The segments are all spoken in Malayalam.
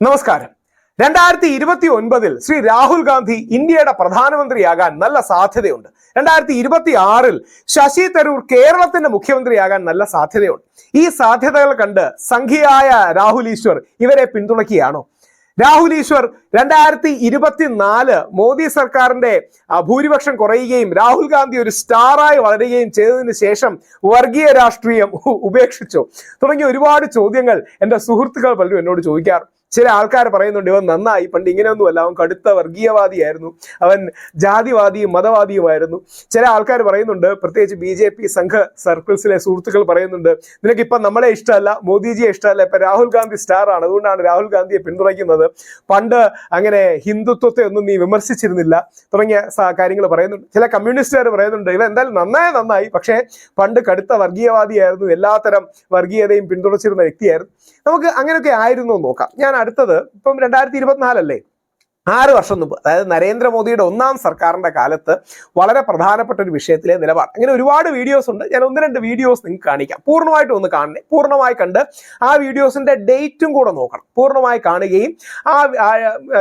നമസ്കാരം. രണ്ടായിരത്തി ഇരുപത്തി ഒൻപതിൽ ശ്രീ രാഹുൽ ഗാന്ധി ഇന്ത്യയുടെ പ്രധാനമന്ത്രിയാകാൻ നല്ല സാധ്യതയുണ്ട്. രണ്ടായിരത്തി ഇരുപത്തി ആറിൽ ശശി തരൂർ കേരളത്തിന്റെ മുഖ്യമന്ത്രിയാകാൻ നല്ല സാധ്യതയുണ്ട്. ഈ സാധ്യതകൾ കണ്ട് സംഘിയായ രാഹുൽ ഈശ്വർ ഇവരെ പിന്തുണയ്ക്കുകയാണോ? രാഹുൽ ഈശ്വർ രണ്ടായിരത്തി ഇരുപത്തിനാല് മോദി സർക്കാരിന്റെ ഭൂരിപക്ഷം കുറയുകയും രാഹുൽ ഗാന്ധി ഒരു സ്റ്റാറായി വളരുകയും ചെയ്തതിന് ശേഷം വർഗീയ രാഷ്ട്രീയം ഉപേക്ഷിച്ചു. തുടങ്ങിയ ഒരുപാട് ചോദ്യങ്ങൾ എന്റെ സുഹൃത്തുക്കൾ പലരും എന്നോട് ചോദിക്കാറ്. ചില ആൾക്കാർ പറയുന്നുണ്ട് ഇവൻ നന്നായി പണ്ട് ഇങ്ങനെയൊന്നുമല്ല അവൻ കടുത്ത വർഗീയവാദിയായിരുന്നു അവൻ ജാതിവാദിയും മതവാദിയുമായിരുന്നു. ചില ആൾക്കാർ പറയുന്നുണ്ട് പ്രത്യേകിച്ച് ബി ജെ പി സംഘ സർക്കിൾസിലെ സുഹൃത്തുക്കൾ പറയുന്നുണ്ട് നിനക്ക് ഇപ്പം നമ്മളെ ഇഷ്ടമല്ല മോദിജിയെ ഇഷ്ടമല്ല ഇപ്പൊ രാഹുൽ ഗാന്ധി സ്റ്റാർ ആണ് അതുകൊണ്ടാണ് രാഹുൽ ഗാന്ധിയെ പിന്തുണയ്ക്കുന്നത്. പണ്ട് അങ്ങനെ ഹിന്ദുത്വത്തെ ഒന്നും നീ വിമർശിച്ചിരുന്നില്ല തുടങ്ങിയ കാര്യങ്ങൾ പറയുന്നുണ്ട്. ചില കമ്മ്യൂണിസ്റ്റുകാർ പറയുന്നുണ്ട് ഇവ എന്തായാലും നന്നായി നന്നായി പക്ഷേ പണ്ട് കടുത്ത വർഗീയവാദിയായിരുന്നു എല്ലാത്തരം വർഗീയതയും പിന്തുണച്ചിരുന്ന വ്യക്തിയായിരുന്നു. നമുക്ക് അങ്ങനെയൊക്കെ ആയിരുന്നു നോക്കാം. ഞാൻ അടുത്തത് ഇപ്പം രണ്ടായിരത്തി ഇരുപത്തിനാലല്ലേ ആറ് വർഷം മുമ്പ് അതായത് നരേന്ദ്രമോദിയുടെ ഒന്നാം സർക്കാരിന്റെ കാലത്ത് വളരെ പ്രധാനപ്പെട്ട ഒരു വിഷയത്തിലെ നിലപാട്. അങ്ങനെ ഒരുപാട് വീഡിയോസ് ഉണ്ട്. ഞാൻ ഒന്ന് രണ്ട് വീഡിയോസ് നിങ്ങൾക്ക് കാണിക്കാം. പൂർണമായിട്ട് ഒന്ന് കാണണേ. പൂർണമായി കണ്ട് ആ വീഡിയോസിന്റെ ഡേറ്റും കൂടെ നോക്കണം. പൂർണമായി കാണുകയും ആ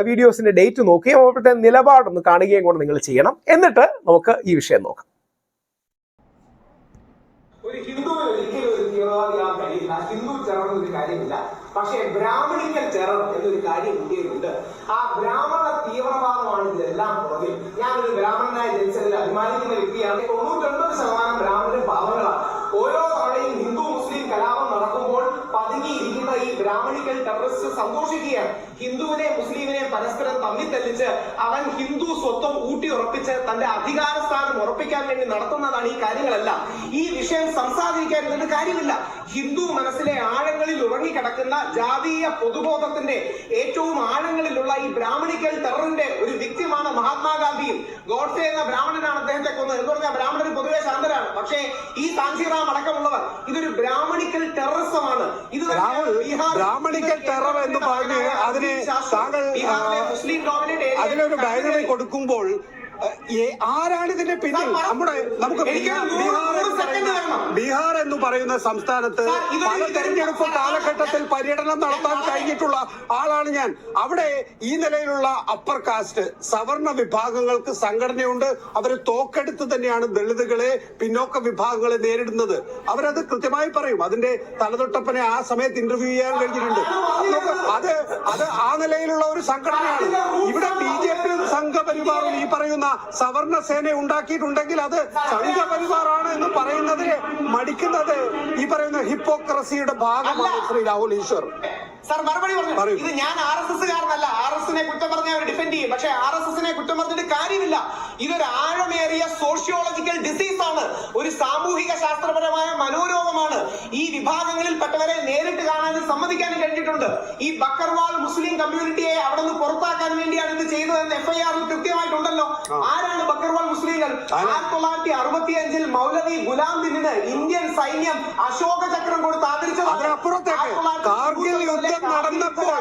വീഡിയോസിന്റെ ഡേറ്റ് നോക്കുകയും അവരുടെ നിലപാടൊന്ന് കാണുകയും കൂടെ നിങ്ങൾ ചെയ്യണം. എന്നിട്ട് നമുക്ക് ഈ വിഷയം നോക്കാം. ഒരു ഹിന്ദുവിന് ഒരിക്കലും ഒരു തീവ്രവാദിയാകാൻ കഴിയില്ല ഹിന്ദു ചെറർ എന്നൊരു കാര്യമില്ല. പക്ഷേ ബ്രാഹ്മണിക്കൽ ടെറർ എന്നൊരു കാര്യം ഇന്ത്യയിലുണ്ട്. ആ ബ്രാഹ്മണ തീവ്രവാദമാണ് ഇതിലെല്ലാം പുറകിൽ. ഞാനൊരു ബ്രാഹ്മണനായ ജനിച്ചതിൽ അഭിമാനിക്കുന്ന വ്യക്തിയാണ്. തൊണ്ണൂറ്റൊൻപത് ശതമാനം ബ്രാഹ്മണ പാവങ്ങളാണ്. ഓരോ തവണയും ഹിന്ദു മുസ്ലിം കലാപം നടക്കുമ്പോൾ പതുങ്ങിയിരിക്കുന്ന ഈ ബ്രാഹ്മണിക്കൽ ടെററിസ്റ്റ് സന്തോഷിക്കുകയാണ്. ഹിന്ദുവിനെ മുസ്ലിമിനെ പരസ്പരം തമ്മിൽ തെല്ലിച്ച് അവൻ ഹിന്ദു സ്വത്വം ഊട്ടി ഉറപ്പിച്ച് തന്റെ അധികാര സ്ഥാനം ഉറപ്പിക്കാൻ വേണ്ടി നടത്തുന്നതാണ് ഈ കാര്യങ്ങളെല്ലാം. ഈ വിഷയം സംസാരിക്കാൻ ഇതിന് കാര്യമില്ല. ഹിന്ദു മനസ്സിലെ ആഴങ്ങളിൽ ഉറങ്ങിക്കിടക്കുന്ന ജാതീയ പൊതുബോധത്തിന്റെ ഏറ്റവും ആഴങ്ങളിലുള്ള ഈ ബ്രാഹ്മണിക്കൽ ടെററിന്റെ ഒരു വ്യക്തിമാണ് മഹാത്മാഗാന്ധിയും. ഗോഡ്സെ എന്ന ബ്രാഹ്മണനാണ് അദ്ദേഹത്തെ കൊന്നത്. എന്ന് പറഞ്ഞാൽ ബ്രാഹ്മണൻ പൊതുവെ ശാന്തരാണ്. പക്ഷേ ഈ കാഞ്ചിറാം അടക്കമുള്ളവർ ഇതൊരു ബ്രാഹ്മണിക്കൽ ഇത് രാഹുൽ, ബ്രാഹ്മണിക്കൽ ടെറർ എന്ന് പറഞ്ഞ് അതിന് താങ്കൾ, അതിനൊരു ഡയറി കൊടുക്കുമ്പോൾ ആരാണ് ഇതിന്റെ പിന്നിൽ? നമ്മുടെ നമുക്ക് ബീഹാർ എന്ന് പറയുന്ന- സംസ്ഥാനത്ത് പല തെരഞ്ഞെടുപ്പ് കാലഘട്ടത്തിൽ പര്യടനം നടത്താൻ കഴിഞ്ഞിട്ടുള്ള ആളാണ് ഞാൻ. അവിടെ ഈ നിലയിലുള്ള അപ്പർ കാസ്റ്റ് സവർണ വിഭാഗങ്ങൾക്ക് സംഘടനയുണ്ട്. അവർ തോക്കെടുത്ത് തന്നെയാണ് ദളിതുകളെ പിന്നോക്ക വിഭാഗങ്ങളെ നേരിടുന്നത്. അവരത് കൃത്യമായി പറയും. അതിന്റെ തലതൊട്ടപ്പനെ ആ സമയത്ത് ഇന്റർവ്യൂ ചെയ്യാൻ കഴിഞ്ഞിട്ടുണ്ട്. അത് അത് ആ നിലയിലുള്ള ഒരു സംഘടനയാണ്. ഇവിടെ ബി ജെ പി സംഘപരിവാറും ഈ പറയുന്ന സവർണ സേന ഉണ്ടാക്കിയിട്ടുണ്ടെങ്കിൽ അത് സംഘപരിവാറാണ് എന്ന് പറയുന്നതിന് മടിക്കുന്നത് ഈ പറയുന്ന ഹിപ്പോക്രസിയുടെ ഭാഗമാണ് ശ്രീ രാഹുൽ ഈശ്വർ. സാർ മറുപടി പറഞ്ഞു? ഇത് ഞാൻ ആർ എസ് എസ്സുകാരനല്ല. ആർ എസ് എസിനെ കുറ്റം പറഞ്ഞ അവർ ഡിഫെൻഡ് ചെയ്യും. പക്ഷെ ആർ എസ് എസിനെ കുറ്റം പറഞ്ഞിട്ട് കാര്യമില്ല. ഇതൊരു ആഴമേറിയ സോഷ്യോളജിക്കൽ ഡിസീസ് ആണ്. ഒരു സാമൂഹിക ശാസ്ത്രപരമായ മനോരോഗമാണ്. ഈ വിഭാഗങ്ങളിൽ പെട്ടവരെ നേരിട്ട് കാണാനും സമ്മതിക്കാനും കഴിഞ്ഞിട്ടുണ്ട്. ഈ ബക്കർവാൾ മുസ്ലിം കമ്മ്യൂണിറ്റിയെ അവിടെ നിന്ന് പുറത്താക്കാൻ വേണ്ടിയാണ് ഇത് ചെയ്തതെന്ന് എഫ്ഐആറിൽ കൃത്യമായിട്ടുണ്ടല്ലോ. ആരാണ് ബക്കർവാൾ മുസ്ലിങ്ങൾ? ആയിരത്തി തൊള്ളായിരത്തി അറുപത്തി അഞ്ചിൽ മൗലവി ഗുലാം ദിനിന് ഇന്ത്യൻ സൈന്യം അശോക ചക്രം കൊടുത്ത് ആദരിച്ചത് അതിനപ്പുറത്തേക്ക് കാർഗിൽ യുദ്ധം നടന്നപ്പോൾ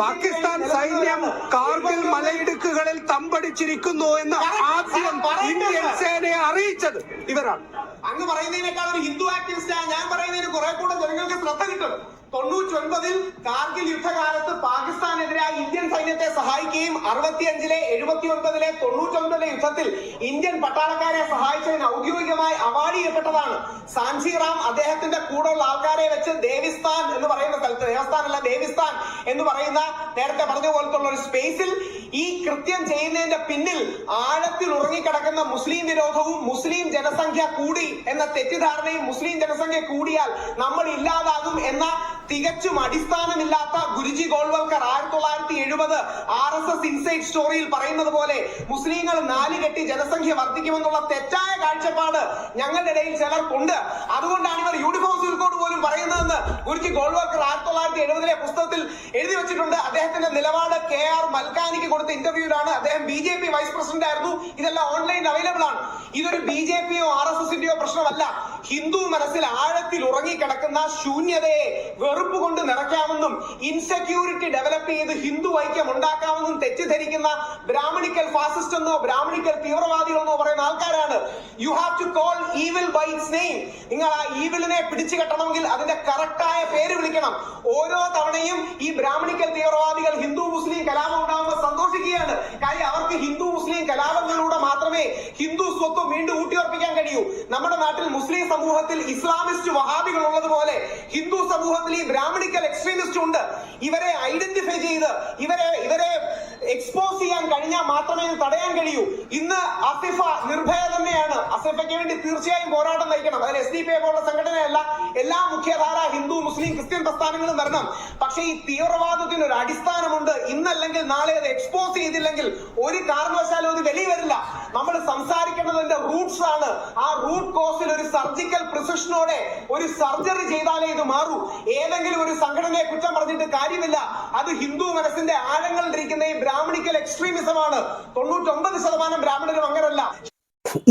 പാകിസ്ഥാൻ സൈന്യം കാർഗിൽ മലയിടുക്കുകളിൽ തമ്പടിച്ചിരിക്കുന്നു എന്ന് ആദ്യം ഇന്ത്യൻ സേനയെ അറിയിച്ചത് ഇവരാണ്. അങ്ങ് പറയുന്നതിനേക്കാൾ ഒരു ഹിന്ദു ആക്ടിവിസ്റ്റ് ഞാൻ പറയുന്നതിന് കുറെ കൂടെ ജനങ്ങൾക്ക് ശ്രദ്ധ കിട്ടും. തൊണ്ണൂറ്റി ഒൻപതിൽ കാർഗിൽ യുദ്ധകാലത്ത് പാകിസ്ഥാനെതിരായി ഇന്ത്യൻ സൈന്യത്തെ സഹായിക്കുകയും അറുപത്തിയഞ്ചിലെ എഴുപത്തി ഒൻപതിലെ തൊണ്ണൂറ്റി ഒൻപതിലെ യുദ്ധത്തിൽ ഇന്ത്യൻ പട്ടാളക്കാരെ സഹായിച്ചതിന് ഔദ്യോഗികമായി അവാർഡ് ചെയ്യപ്പെട്ടതാണ്. സാഞ്ചി റാം അദ്ദേഹത്തിന്റെ കൂടെയുള്ള ആൾക്കാരെ വെച്ച് ദേവിസ്ഥാൻ എന്ന് പറയുന്ന സ്ഥലത്ത് ദേവസ്ഥാൻ അല്ല ദേവിസ്ഥാൻ എന്ന് പറയുന്ന നേരത്തെ പറഞ്ഞ പോലത്തുള്ള ഒരു സ്പേസിൽ ഈ കൃത്യം ചെയ്യുന്നതിന്റെ പിന്നിൽ ആഴത്തിൽ ഉറങ്ങിക്കിടക്കുന്ന മുസ്ലിം വിരോധവും മുസ്ലിം ജനസംഖ്യ കൂടി എന്ന തെറ്റിദ്ധാരണയും മുസ്ലിം ജനസംഖ്യ കൂടിയാൽ നമ്മൾ ഇല്ലാതാകും എന്ന തികച്ചും അടിസ്ഥാനമില്ലാത്ത ഗുരുജി ഗോൾവൽക്കർ ആയിരത്തി തൊള്ളായിരത്തി എഴുപത് ആർ എസ് എസ് ഇൻസൈഡ് സ്റ്റോറിയിൽ പറയുന്നത് പോലെ മുസ്ലിങ്ങൾ നാലുകെട്ടി ജനസംഖ്യ വർദ്ധിക്കുമെന്നുള്ള തെറ്റായ കാഴ്ചപ്പാട് ഞങ്ങളുടെ ഇടയിൽ ചിലർക്കുണ്ട്. അതുകൊണ്ടാണ് ഇവർ യൂണിഫോം സിൽക്കോട് പോലും പറയുന്നതെന്ന് ഗുരുജി ഗോൾവൽക്കർ ആയിരത്തി തൊള്ളായിരത്തി എഴുപതിലെ പുസ്തകത്തിൽ എഴുതി വെച്ചിട്ടുണ്ട്. അദ്ദേഹത്തിന്റെ നിലപാട് കെ ആർ മൽക്കാനിക്ക് കൊടുത്ത ഇന്റർവ്യൂവിലാണ് അദ്ദേഹം B J P vice president ആയിരുന്നു. ഇതെല്ലാം ഓൺലൈൻ അവൈലബിൾ ആണ്. ഇതൊരു ബി ജെ പിയോ ആർ എസ് എസിന്റെയോ പ്രശ്നമല്ല. ഹിന്ദു മനസ്സിൽ ആഴത്തിൽ ഉറങ്ങിക്കിടക്കുന്ന ശൂന്യതയെ വെറുപ്പ് കൊണ്ട് നിറയ്ക്കാമെന്നും ഇൻസെക്യൂരിറ്റി ഡെവലപ്പ് ചെയ്ത് ഹിന്ദു ഐക്യം ഉണ്ടാക്കാമെന്നും തെറ്റിദ്ധരിക്കുന്ന ബ്രാഹ്മണിക്കൽ ഫാസിസ്റ്റ് എന്നോ ബ്രാഹ്മണിക്കൽ തീവ്രവാദികളെന്നോ പറയുന്ന ആൾക്കാരാണ്. You have to call evil by its name നിങ്ങൾ ആ ഈവിലിനെ പിടിച്ചു കെട്ടണമെങ്കിൽ അതിന്റെ കറക്റ്റായ പേര് വിളിക്കണം. ഓരോ തവണയും ഈ ബ്രാഹ്മണിക്കൽ തീവ്രവാദികൾ ഹിന്ദു മുസ്ലിം കലാപം ഉണ്ടാകുമ്പോൾ സന്തോഷിക്കുകയാണ്. കാര്യം അവർക്ക് ഹിന്ദു മുസ്ലിം കലാപങ്ങളിലൂടെ മാത്രമേ ഹിന്ദു സ്വത്വം വീണ്ടും ഊട്ടിയുറപ്പിക്കാൻ കഴിയൂ. നമ്മുടെ നാട്ടിൽ മുസ്ലിം സമൂഹത്തിൽ ഇസ്ലാമിസ്റ്റ് വഹാബികൾ ഉള്ളതുപോലെ ഹിന്ദു സമൂഹത്തിൽ ഈ ബ്രാഹ്മണിക്കൽ എക്സ്ട്രീമിസ്റ്റ് ഉണ്ട്. ഇവരെ ഐഡന്റിഫൈ ചെയ്ത് ഇവരെ ഇവരെ എക്സ്പോസ് ചെയ്യാൻ കഴിഞ്ഞാൽ മാത്രമേ ഇത് തടയാൻ കഴിയൂ. ഇന്ന് അസിഫ നിർഭയ തന്നെയാണ്. അസിഫയ്ക്ക് വേണ്ടി തീർച്ചയായും പോരാട്ടം നയിക്കണം. അതിൽ എസ് ഡി പി പോലുള്ള സംഘടനയല്ല എല്ലാ മുഖ്യധാര ഹിന്ദു മുസ്ലിം ക്രിസ്ത്യൻ പ്രസ്ഥാനങ്ങളും വരണം. പക്ഷേ ഈ തീവ്രവാദത്തിന് ഒരു അടിസ്ഥാനമുണ്ട്. ഇന്നല്ലെങ്കിൽ നാളെ അത് എക്സ്പോസ് ചെയ്തില്ലെങ്കിൽ ഒരു കാരണവശാലും അത് വെളി വരില്ല. നമ്മൾ സംസാരിക്കേണ്ടതിന്റെ റൂട്ട്സ് ആണ്. ആ റൂട്ട് കോസിൽ ഒരു സർജിക്കൽ പ്രിസിഷനോടെ ഒരു സർജറി ചെയ്താലേ ഇത് മാറൂ. ഏതെങ്കിലും ഒരു സംഘടനയെ കുറ്റം പറഞ്ഞിട്ട് കാര്യമില്ല. അത് ഹിന്ദു മനസ്സിന്റെ ആഴങ്ങളിൽ ഇരിക്കുന്ന ഈ ബ്രാഹ്മണിക്കൽ എക്സ്ട്രീമിസമാണ് തൊണ്ണൂറ്റൊമ്പത് ശതമാനം ബ്രാഹ്മണരും അങ്ങനല്ല.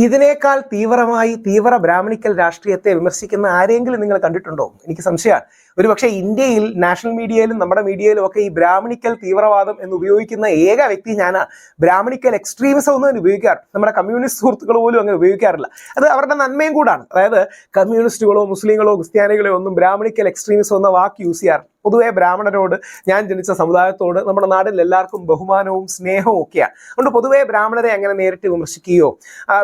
ഇതിനേക്കാൾ തീവ്രമായി തീവ്ര ബ്രാഹ്മണിക്കൽ രാഷ്ട്രീയത്തെ വിമർശിക്കുന്ന ആരെങ്കിലും നിങ്ങൾ കണ്ടിട്ടുണ്ടോ? എനിക്ക് സംശയമാണ്. ഒരുപക്ഷെ ഇന്ത്യയിൽ നാഷണൽ മീഡിയയിലും നമ്മുടെ മീഡിയയിലും ഒക്കെ ഈ ബ്രാഹ്മണിക്കൽ തീവ്രവാദം എന്ന് ഉപയോഗിക്കുന്ന ഏക വ്യക്തി ഞാൻ ബ്രാഹ്മണിക്കൽ എക്സ്ട്രീമിസം ഒന്നും അതിന് ഉപയോഗിക്കാറ് നമ്മുടെ കമ്മ്യൂണിസ്റ്റ് സുഹൃത്തുക്കൾ പോലും അങ്ങനെ ഉപയോഗിക്കാറില്ല. അത് അവരുടെ നന്മയും കൂടാണ്. അതായത് കമ്മ്യൂണിസ്റ്റുകളോ മുസ്ലിങ്ങളോ ക്രിസ്ത്യാനികളോ ഒന്നും ബ്രാഹ്മണിക്കൽ എക്സ്ട്രീമിസം എന്ന വാക്ക് യൂസ് ചെയ്യാറ് പൊതുവെ ബ്രാഹ്മണരോട് ഞാൻ ജനിച്ച സമുദായത്തോട് നമ്മുടെ നാട്ടിൽ എല്ലാവർക്കും ബഹുമാനവും സ്നേഹവും ഒക്കെയാണ്. അതുകൊണ്ട് പൊതുവേ ബ്രാഹ്മണരെ അങ്ങനെ നേരിട്ട് വിമർശിക്കുകയോ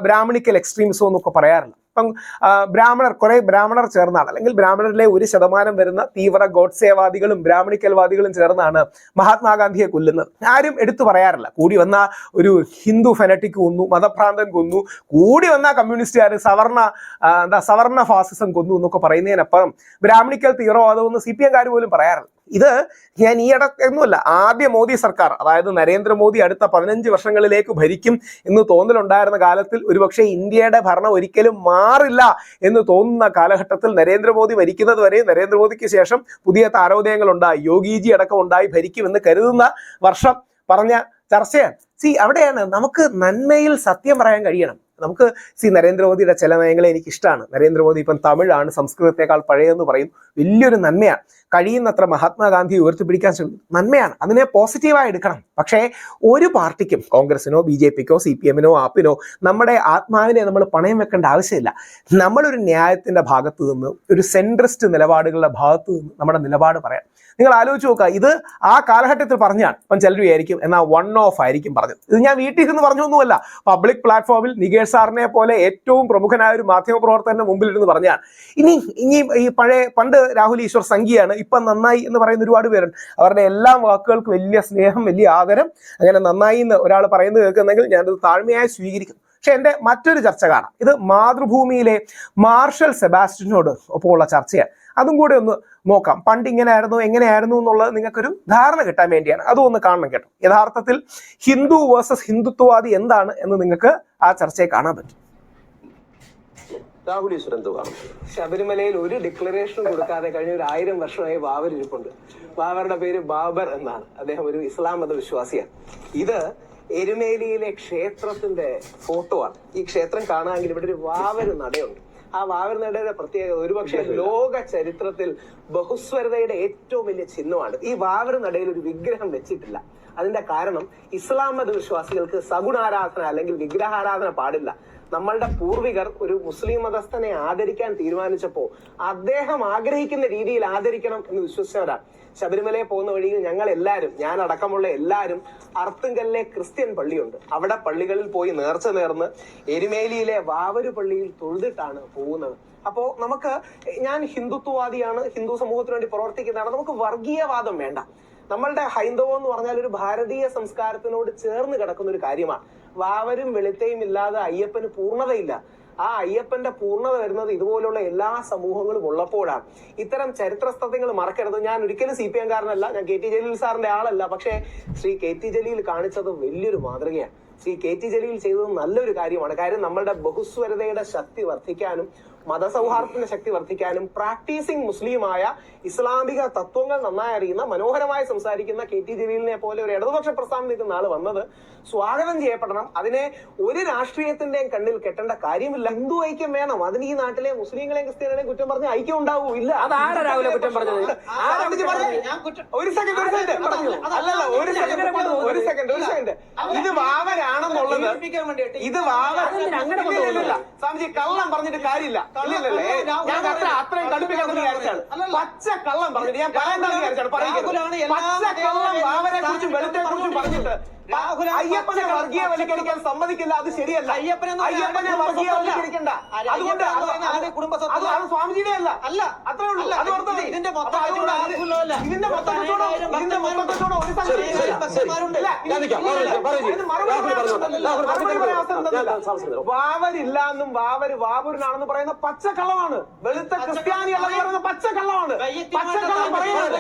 ബ്രാഹ്മണിക്കൽ എക്സ്ട്രീമിസോ എന്നൊക്കെ പറയാറില്ല. ഇപ്പം ബ്രാഹ്മണർ കുറെ ബ്രാഹ്മണർ ചേർന്നാണ്. അല്ലെങ്കിൽ ബ്രാഹ്മണരിലെ ഒരു ശതമാനം വരുന്ന തീവ്ര ഗോഡ്സേവാദികളും ബ്രാഹ്മണിക്കൽവാദികളും ചേർന്നാണ് മഹാത്മാഗാന്ധിയെ കൊല്ലുന്നത്. ആരും എടുത്തു പറയാറില്ല. കൂടി വന്ന ഒരു ഹിന്ദു ഫെനറ്റിക് കൊന്നു മതഭ്രാന്തൻ കൊന്നു കൂടി വന്ന കമ്മ്യൂണിസ്റ്റുകാർ സവർണ എന്താ സവർണ ഫാസിസം കൊന്നു എന്നൊക്കെ പറയുന്നതിനപ്പുറം ബ്രാഹ്മണിക്കൽ തീവ്രവാദം എന്ന് സി പി എംകാർ പോലും പറയാറില്ല. ഇത് ഞാൻ ഈ ഇടക്കൊന്നുമല്ല ആദ്യ മോദി സർക്കാർ അതായത് നരേന്ദ്രമോദി അടുത്ത പതിനഞ്ച് വർഷങ്ങളിലേക്ക് ഭരിക്കും എന്ന് തോന്നലുണ്ടായിരുന്ന കാലത്തിൽ ഒരുപക്ഷെ ഇന്ത്യയുടെ ഭരണം ഒരിക്കലും മാറില്ല എന്ന് തോന്നുന്ന കാലഘട്ടത്തിൽ നരേന്ദ്രമോദി ഭരിക്കുന്നത് വരെ നരേന്ദ്രമോദിക്ക് ശേഷം പുതിയ താരോദയങ്ങൾ ഉണ്ടായി യോഗിജി അടക്കം ഉണ്ടായി ഭരിക്കുമെന്ന് കരുതുന്ന വർഷം പറഞ്ഞ ചർച്ചയാണ്. സി അവിടെയാണ് നമുക്ക് നന്മയിൽ സത്യം പറയാൻ കഴിയണം. നമുക്ക് സി നരേന്ദ്രമോദിയുടെ ചില നയങ്ങളെ എനിക്ക് ഇഷ്ടമാണ് നരേന്ദ്രമോദി ഇപ്പം തമിഴാണ് സംസ്കൃതത്തെക്കാൾ പഴയതെന്ന് പറയും വലിയൊരു നന്മയാണ്. കഴിയുന്നത്ര മഹാത്മാഗാന്ധി ഉയർത്തിപ്പിടിക്കാൻ ശ്രമിക്കും നന്മയാണ്. അതിനെ പോസിറ്റീവായി എടുക്കണം. പക്ഷേ ഒരു പാർട്ടിക്കും കോൺഗ്രസിനോ ബി ജെ പിക്കോ സി പി എമ്മിനോ ആപ്പിനോ നമ്മുടെ ആത്മാവിനെ നമ്മൾ പണയം വെക്കേണ്ട ആവശ്യമില്ല. നമ്മളൊരു ന്യായത്തിന്റെ ഭാഗത്ത് നിന്ന് ഒരു സെൻട്രിസ്റ്റ് നിലപാടുകളുടെ ഭാഗത്ത് നിന്ന് നമ്മുടെ നിലപാട് പറയാം. നിങ്ങൾ ആലോചിച്ച് നോക്കുക ഇത് ആ കാലഘട്ടത്തിൽ പറഞ്ഞാണ്. ഇപ്പം ചിലർ വിചാരിക്കും എന്നാൽ വൺ ഓഫ് ആയിരിക്കും പറഞ്ഞത്. ഇത് ഞാൻ വീട്ടിൽ ഇരുന്ന് പറഞ്ഞൊന്നുമല്ല. പബ്ലിക് പ്ലാറ്റ്ഫോമിൽ നികേഷ് സാറിനെ പോലെ ഏറ്റവും പ്രമുഖനായ ഒരു മാധ്യമ പ്രവർത്തകന്റെ മുമ്പിൽ ഇരുന്ന് പറഞ്ഞാണ്. ഇനി ഇനി ഈ പഴയ പണ്ട് രാഹുൽ ഈശ്വർ സംഖ്യയാണ് ഇപ്പം നന്നായി എന്ന് പറയുന്ന ഒരുപാട് പേരുണ്ട്. അവരുടെ എല്ലാ വാക്കുകൾക്കും വലിയ സ്നേഹം വലിയ ആദരം. അങ്ങനെ നന്നായി എന്ന് ഒരാൾ പറയുന്നത് കേൾക്കുന്നെങ്കിൽ ഞാനത് താഴ്മയായി സ്വീകരിക്കും. പക്ഷെ എന്റെ മറ്റൊരു ചർച്ച കാണാം. ഇത് മാതൃഭൂമിയിലെ മാർഷൽ സെബാസ്റ്റ്യനോട് ഒപ്പമുള്ള ചർച്ചയാണ്. അതും കൂടെ ഒന്ന് നോക്കാം. പണ്ട് ഇങ്ങനെയായിരുന്നു എങ്ങനെയായിരുന്നു എന്നുള്ളത് നിങ്ങൾക്കൊരു ധാരണ കിട്ടാൻ വേണ്ടിയാണ്. അതും ഒന്ന് കാണണം കേട്ടോ. യഥാർത്ഥത്തിൽ ഹിന്ദു വേഴ്സസ് ഹിന്ദുത്വവാദി എന്താണ് എന്ന് നിങ്ങൾക്ക് ആ ചർച്ചയെ കാണാൻ പറ്റും. രാഹുൽ ഈശ്വർ എന്ത് കാണും. ശബരിമലയിൽ ഒരു ഡിക്ലറേഷൻ കൊടുക്കാതെ കഴിഞ്ഞ ഒരു ആയിരം വർഷമായി ബാബർ ഇരിപ്പുണ്ട്. ബാബറുടെ പേര് ബാബർ എന്നാണ്. അദ്ദേഹം ഒരു ഇസ്ലാം മത വിശ്വാസിയാണ് ഇത് എരുമേലിയിലെ ക്ഷേത്രത്തിന്റെ ഫോട്ടോ ആണ്. ഈ ക്ഷേത്രം കാണാമെങ്കിൽ ഇവിടെ ഒരു വാവര് നടയുണ്ട്. ആ വാവർ നടയുടെ പ്രത്യേകത ഒരുപക്ഷെ ലോക ചരിത്രത്തിൽ ബഹുസ്വരതയുടെ ഏറ്റവും വലിയ ചിഹ്നമാണ്. ഈ വാവർ നടയിൽ ഒരു വിഗ്രഹം വെച്ചിട്ടില്ല. അതിന്റെ കാരണം ഇസ്ലാം മത വിശ്വാസികൾക്ക് സഗുണാരാധന അല്ലെങ്കിൽ വിഗ്രഹാരാധന പാടില്ല. നമ്മളുടെ പൂർവികർ ഒരു മുസ്ലിം മതസ്ഥനെ ആദരിക്കാൻ തീരുമാനിച്ചപ്പോ അദ്ദേഹം ആഗ്രഹിക്കുന്ന രീതിയിൽ ആദരിക്കണം എന്ന് വിശ്വസിച്ചവരാണ് ശബരിമലയിൽ പോകുന്ന വഴിയിൽ ഞങ്ങൾ എല്ലാവരും ഞാൻ അടക്കമുള്ള എല്ലാവരും അർത്തുങ്കലിലെ ക്രിസ്ത്യൻ പള്ളിയുണ്ട്. അവിടെ പള്ളികളിൽ പോയി നേർച്ച നേർന്ന് എരുമേലിയിലെ വാവരു പള്ളിയിൽ തൊഴുതിട്ടാണ് പോകുന്നത്. അപ്പോ നമുക്ക് ഞാൻ ഹിന്ദുത്വവാദിയാണ് ഹിന്ദു സമൂഹത്തിന് വേണ്ടി പ്രവർത്തിക്കുന്നതാണ്. നമുക്ക് വർഗീയവാദം വേണ്ട. നമ്മളുടെ ഹൈന്ദവം എന്ന് പറഞ്ഞാൽ ഒരു ഭാരതീയ സംസ്കാരത്തിനോട് ചേർന്ന് കിടക്കുന്ന ഒരു കാര്യമാണ്. വാവരും വെളുത്തയും ഇല്ലാതെ അയ്യപ്പന് പൂർണതയില്ല. ആ അയ്യപ്പന്റെ പൂർണത വരുന്നത് ഇതുപോലുള്ള എല്ലാ സമൂഹങ്ങളും ഉള്ളപ്പോഴാണ്. ഇത്തരം ചരിത്ര സത്യങ്ങൾ മറക്കരുത്. ഞാൻ ഒരിക്കലും സി പി എം കാരനല്ല. ഞാൻ കെ ടി ജലീൽ സാറിന്റെ ആളല്ല. പക്ഷേ ശ്രീ കെ ടി ജലീൽ കാണിച്ചത് വലിയൊരു മാതൃകയാണ്. ശ്രീ കെ ടി ജലീൽ ചെയ്തത് നല്ലൊരു കാര്യമാണ്. കാര്യം നമ്മളുടെ ബഹുസ്വരതയുടെ ശക്തി വർദ്ധിക്കാനും മതസൗഹാർദ്ദത്തിന്റെ ശക്തി വർദ്ധിക്കാനും പ്രാക്ടീസിംഗ് മുസ്ലിമായ ഇസ്ലാമിക തത്വങ്ങൾ നന്നായി അറിയുന്ന മനോഹരമായി സംസാരിക്കുന്ന കെ ടി ജലീലിനെ പോലെ ഒരു ഇടതുപക്ഷ പ്രസ്ഥാനം നിൽക്കുന്ന ആൾ വന്നത് സ്വാഗതം ചെയ്യപ്പെടണം. അതിനെ ഒരു രാഷ്ട്രീയത്തിന്റെയും കണ്ണിൽ കെട്ടേണ്ട കാര്യമില്ല. ഹിന്ദു ഐക്യം വേണം. അതിന് ഈ നാട്ടിലെ മുസ്ലിങ്ങളെയും ക്രിസ്ത്യാനികളെയും കുറ്റം പറഞ്ഞ ഐക്യം ഉണ്ടാവൂ ഇല്ല രാഹുലെ കുറ്റം പറഞ്ഞത്? ഒരു സെക്കൻഡ് ഒരു സെക്കൻഡ് അല്ലല്ല ഒരു സെക്കൻഡ് ഒരു സെക്കൻഡ് ഒരു സെക്കൻഡ് ഇത് വാവരാണെന്നുള്ളത് ഇത് ഇല്ലില്ലില്ല. സ്വാമിജി കള്ളം പറഞ്ഞിട്ട് കാര്യമില്ല. ഞാൻ അത്ര അത്രയും കടുപ്പിക്കാൻ വിചാരിച്ചാണ് പച്ച കള്ളം പറഞ്ഞിട്ട് ഞാൻ പറയാൻ വിചാരിച്ചാണ് പറയുന്നത് പച്ച കള്ളം വാവരെ കുറിച്ചും വെളുത്തെ കുറിച്ചും പറഞ്ഞിട്ട് അയ്യപ്പനെ വർഗീയവൽക്കരിക്കാൻ സമ്മതിക്കില്ല അത് ശരിയല്ല. അയ്യപ്പനെ അയ്യപ്പനെ വർഗീയവൽക്കരിക്കണ്ട അതുകൊണ്ട് അയ്യപ്പൻ എന്ന് അത് പറഞ്ഞാൽ ആരുടെ കുടുംബ സ്വത്തല്ല? അത് അത് സ്വാമിജിയുടെ അല്ല. അല്ല. അത്രേ ഉള്ളൂ. അത് ഓർത്തത് ഇതിന്റെ മൊത്തം. ഇതിന്റെ മൊത്തം പത്ത് കച്ചവടം പതിനായിരം ഇതിന്റെ മൊത്തം ഒരു. വാവരില്ല എന്നും വാവര് വാവൂരിനാണെന്ന് പറയുന്ന പച്ചക്കള്ളമാണ്. വെളുത്ത ക്രിസ്ത്യാനി അല്ലെന്ന് പറയുന്ന പച്ചക്കള്ളമാണ്. പച്ചക്കള്ളം പറയുന്നത്.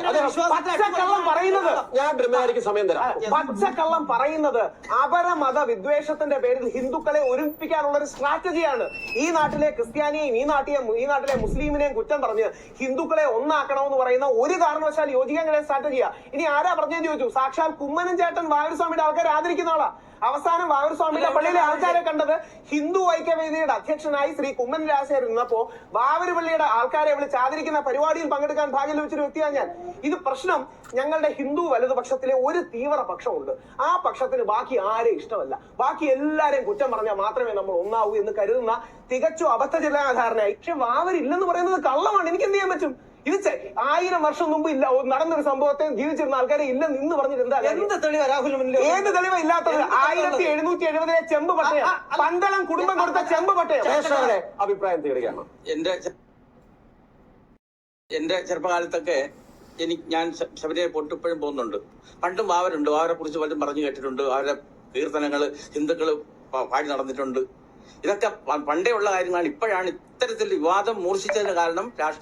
പച്ചക്കള്ളം പറയുന്നത്. ഞാൻ ബ്രഹ്മചാരിക്ക് സമയം തരാം. പച്ചക്കള്ളം പറയുന്നത് അപരമത വിദ്വേഷത്തിന്റെ പേരിൽ ഹിന്ദുക്കളെ ഒരുമിപ്പിക്കാനുള്ള ഒരു സ്ട്രാറ്റജിയാണ്. ഈ നാട്ടിലെ ക്രിസ്ത്യാനിയെയും ഈ നാട്ടിലെ ഈ നാട്ടിലെ മുസ്ലിമിനെയും കുറ്റം പറഞ്ഞ് ഹിന്ദുക്കളെ ഒന്നാക്കണമെന്ന് പറയുന്ന ഒരു കാരണവശാൽ യോജിക്കാൻ കഴിയാൻ സ്ട്രാറ്റജിയാ. ഇനി ആരാ പറഞ്ഞെന്ന് ചോദിച്ചു? സാക്ഷാൽ കുമ്മനം ചേട്ടൻ വായൂർ ആൾക്കാർ ആദരിക്കുന്ന ആളാ. അവസാനം വായൂർ സ്വാമിയുടെ പള്ളിയിലെ ആൾക്കാരെ കണ്ടത് ഹിന്ദു ഐക്യവേദിയുടെ അധ്യക്ഷനായി ശ്രീ കുമ്മൻ രാജശേഖരൻ ഇരുന്നപ്പോ വാവൂര് പള്ളിയുടെ ആൾക്കാരെ വിളിച്ച് ആദരിക്കുന്ന പരിപാടിയിൽ പങ്കെടുക്കാൻ ഭാഗ്യം ലഭിച്ചൊരു വ്യക്തിയാണ് ഞാൻ. ഇത് പ്രശ്നം ഞങ്ങളുടെ ഹിന്ദു വലതുപക്ഷത്തിലെ ഒരു തീവ്ര പക്ഷമുണ്ട് ആ പക്ഷത്തിന് ബാക്കി ആരെയും ഇഷ്ടമല്ല. ബാക്കി എല്ലാരെയും കുറ്റം പറഞ്ഞാൽ മാത്രമേ നമ്മൾ ഒന്നാവൂ എന്ന് കരുതുന്ന തികച്ചും അബദ്ധജലാധാരണയായി പക്ഷെ വാവരില്ലെന്ന് പറയുന്നത് കള്ളമാണ്. എനിക്ക് എന്ത് ചെയ്യാൻ പറ്റും? ഇത് ആയിരം വർഷം മുമ്പ് ഇല്ല നടന്നൊരു സംഭവത്തെ ജീവിച്ചിരുന്ന ആൾക്കാരെ ഇല്ല നിന്ന് പറഞ്ഞിട്ട് എന്താ എന്ത് തെളിവാ രാഹുൽ ഏത് തെളിവാ ഇല്ലാത്തത്? ആയിരത്തി എഴുന്നൂറ്റി എഴുപതിലെ ചെമ്പ് പട്ടയം. പന്തളം കുടുംബം കൊടുത്ത ചെമ്പ് പട്ടയം. അഭിപ്രായം തീരുകയാണ്. എന്റെ എന്റെ ചെറുപ്പകാലത്തൊക്കെ എനിക്ക് ഞാൻ ശബരിയെ പൊട്ടിപ്പോഴും പോകുന്നുണ്ട്. പണ്ടും വാവരുണ്ട്. വാവരെ കുറിച്ച് പലരും പറഞ്ഞു കേട്ടിട്ടുണ്ട്. അവരുടെ കീർത്തനങ്ങൾ ഹിന്ദുക്കൾ പാടി നടന്നിട്ടുണ്ട്. ഇതൊക്കെ പണ്ടേ ഉള്ള കാര്യങ്ങളാണ്. ഇപ്പോഴാണ് ഇത്തരത്തിൽ വിവാദം മൂർച്ഛിച്ചതിന് കാരണം രാഷ്ട്രീയ